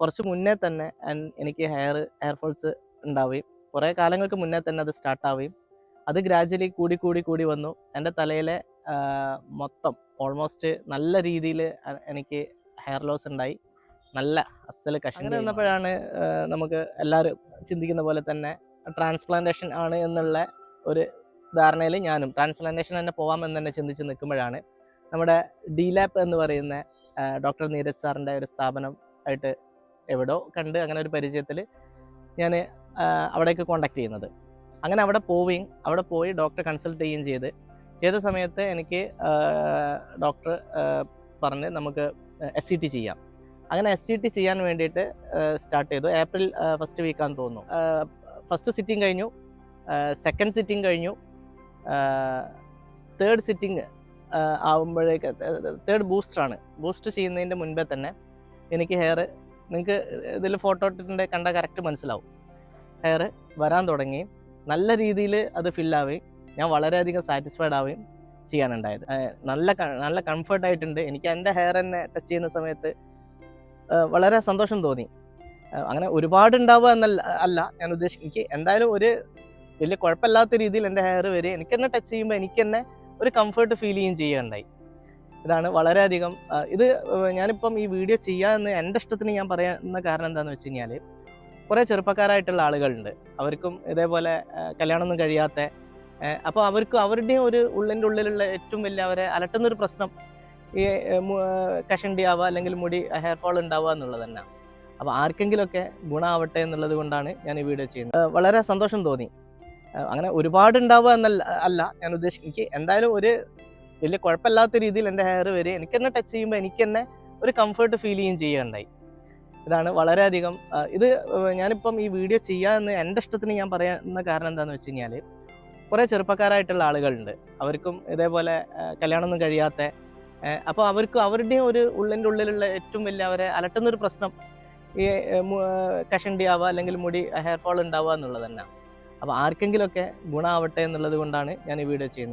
കുറച്ച് മുന്നേ തന്നെ എനിക്ക് ഹെയർ ഹെയർ ഫോൾസ് ഉണ്ടാവുകയും കുറേ കാലങ്ങൾക്ക് മുന്നേ തന്നെ അത് സ്റ്റാർട്ട് ആവുകയും അത് ഗ്രാജ്വലി കൂടി കൂടി കൂടി വന്നു. എന്റെ തലയിലെ മൊത്തം ഓൾമോസ്റ്റ് നല്ല രീതിയിൽ എനിക്ക് ഹെയർ ലോസ് ഉണ്ടായി. നല്ല അസൽ കഷ്ണം അങ്ങനെ വന്നപ്പോഴാണ് നമുക്ക് എല്ലാവരും ചിന്തിക്കുന്ന പോലെ തന്നെ ട്രാൻസ്പ്ലാന്റേഷൻ ആണ് എന്നുള്ള ഒരു ധാരണയിൽ ഞാനും ട്രാൻസ്പ്ലാന്റേഷൻ തന്നെ പോവാമെന്ന് തന്നെ ചിന്തിച്ച് നിൽക്കുമ്പോഴാണ് നമ്മുടെ ഡി ലാപ്പ് എന്ന് പറയുന്ന ഡോക്ടർ നീരജ് സാറിന്റെ ഒരു സ്ഥാപനം ആയിട്ട് എവിടോ കണ്ട് അങ്ങനെ ഒരു പരിചയത്തിൽ ഞാൻ അവിടേക്ക് കോണ്ടാക്ട് ചെയ്യുന്നത്. അങ്ങനെ അവിടെ പോവുകയും അവിടെ പോയി ഡോക്ടറെ കൺസൾട്ട് ചെയ്യുകയും ചെയ്ത് ചെയ്ത സമയത്ത് എനിക്ക് ഡോക്ടർ പറഞ്ഞ് നമുക്ക് എസ് സി ടി ചെയ്യാം. അങ്ങനെ എസ് സി ടി ചെയ്യാൻ വേണ്ടിയിട്ട് സ്റ്റാർട്ട് ചെയ്തു. ഏപ്രിൽ ഫസ്റ്റ് വീക്കാന്ന് തോന്നുന്നു. ഫസ്റ്റ് സിറ്റിംഗ് കഴിഞ്ഞു. സെക്കൻഡ് സിറ്റിംഗ് കഴിഞ്ഞു. തേർഡ് സിറ്റിംഗ് ആവുമ്പോഴേക്ക് തേർഡ് ബൂസ്റ്ററാണ് ബൂസ്റ്റ് ചെയ്യുന്നതിന്റെ മുൻപേ തന്നെ എനിക്ക് ഹെയർ നിങ്ങൾക്ക് ഇതിൽ ഫോട്ടോ ഇട്ടിട്ടുണ്ട് കണ്ട കറക്റ്റ് മനസ്സിലാവും. ഹെയർ വരാൻ തുടങ്ങി. നല്ല രീതിയിൽ അത് ഫില്ലാവുകയും ഞാൻ വളരെയധികം സാറ്റിസ്ഫൈഡ് ആവുകയും ചെയ്യാനുണ്ടായത്. നല്ല നല്ല കംഫർട്ട് ആയിട്ടുണ്ട്. എനിക്ക് എന്റെ ഹെയർ തന്നെ ടച്ച് ചെയ്യുന്ന സമയത്ത് വളരെ സന്തോഷം തോന്നി. അങ്ങനെ ഒരുപാട് ഉണ്ടാവുക എന്നല്ല അല്ല ഞാൻ ഉദ്ദേശിക്കും എനിക്ക് എന്തായാലും ഒരു വലിയ കുഴപ്പമില്ലാത്ത രീതിയിൽ എന്റെ ഹെയർ വരെ എനിക്ക് തന്നെ ടച്ച് ചെയ്യുമ്പോൾ എനിക്ക് തന്നെ ഒരു കംഫർട്ട് ഫീൽ ചെയ്യുകയും ചെയ്യുകയുണ്ടായി ഇതാണ് വളരെയധികം ഇത് ഞാനിപ്പം ഈ വീഡിയോ ചെയ്യാമെന്ന് എന്റെ ഇഷ്ടത്തിന് ഞാൻ പറയുന്ന കാരണം എന്താണെന്ന് വെച്ച് കഴിഞ്ഞാൽ കുറേ ചെറുപ്പക്കാരായിട്ടുള്ള ആളുകളുണ്ട്. അവർക്കും ഇതേപോലെ കല്യാണമൊന്നും കഴിയാത്ത അപ്പോൾ അവർക്ക് അവരുടെയും ഒരു ഉള്ളിന്റെ ഉള്ളിലുള്ള ഏറ്റവും വലിയ അവരെ അലട്ടുന്ന ഒരു പ്രശ്നം ഈ കഷണ്ടി ആവുക അല്ലെങ്കിൽ മുടി ഹെയർ ഫോൾ ഉണ്ടാവുക എന്നുള്ളത് തന്നെ. അപ്പോൾ ആർക്കെങ്കിലുമൊക്കെ ഗുണമാവട്ടെ എന്നുള്ളത് കൊണ്ടാണ് ഞാൻ ഈ വീഡിയോ ചെയ്യുന്നത്. വളരെ സന്തോഷം തോന്നി. അങ്ങനെ ഒരുപാട് ഉണ്ടാവുക എന്നല്ല അല്ല ഞാൻ ഉദ്ദേശിക്കുന്നത് എനിക്ക് എന്തായാലും ഒരു വലിയ കുഴപ്പമില്ലാത്ത രീതിയിൽ എന്റെ ഹെയർ വരെ എനിക്ക് തന്നെ ടച്ച് ചെയ്യുമ്പോൾ എനിക്ക് തന്നെ ഒരു കംഫർട്ട് ഫീൽ ചെയ്യുകയും ചെയ്യുകയുണ്ടായി. ഇതാണ് വളരെയധികം ഇത് ഞാനിപ്പം ഈ വീഡിയോ ചെയ്യാമെന്ന് എന്റെ ഇഷ്ടത്തിന് ഞാൻ പറയുന്ന കാരണം എന്താണെന്ന് വെച്ച് കഴിഞ്ഞാൽ കുറേ ചെറുപ്പക്കാരായിട്ടുള്ള ആളുകളുണ്ട്. അവർക്കും ഇതേപോലെ കല്യാണമൊന്നും കഴിയാത്ത അപ്പോൾ അവർക്ക് അവരുടെയും ഒരു ഉള്ളിന്റെ ഉള്ളിലുള്ള ഏറ്റവും വലിയ അവരെ അലട്ടുന്ന ഒരു പ്രശ്നം ഈ കഷണ്ടി ആവുക അല്ലെങ്കിൽ മുടി ഹെയർ ഫോൾ ഉണ്ടാവുക എന്നുള്ളത് തന്നെ അപ്പോൾ ആർക്കെങ്കിലുമൊക്കെ ഗുണമാവട്ടെ എന്നുള്ളത് കൊണ്ടാണ് ഞാൻ ഈ വീഡിയോ ചെയ്യുന്നത്.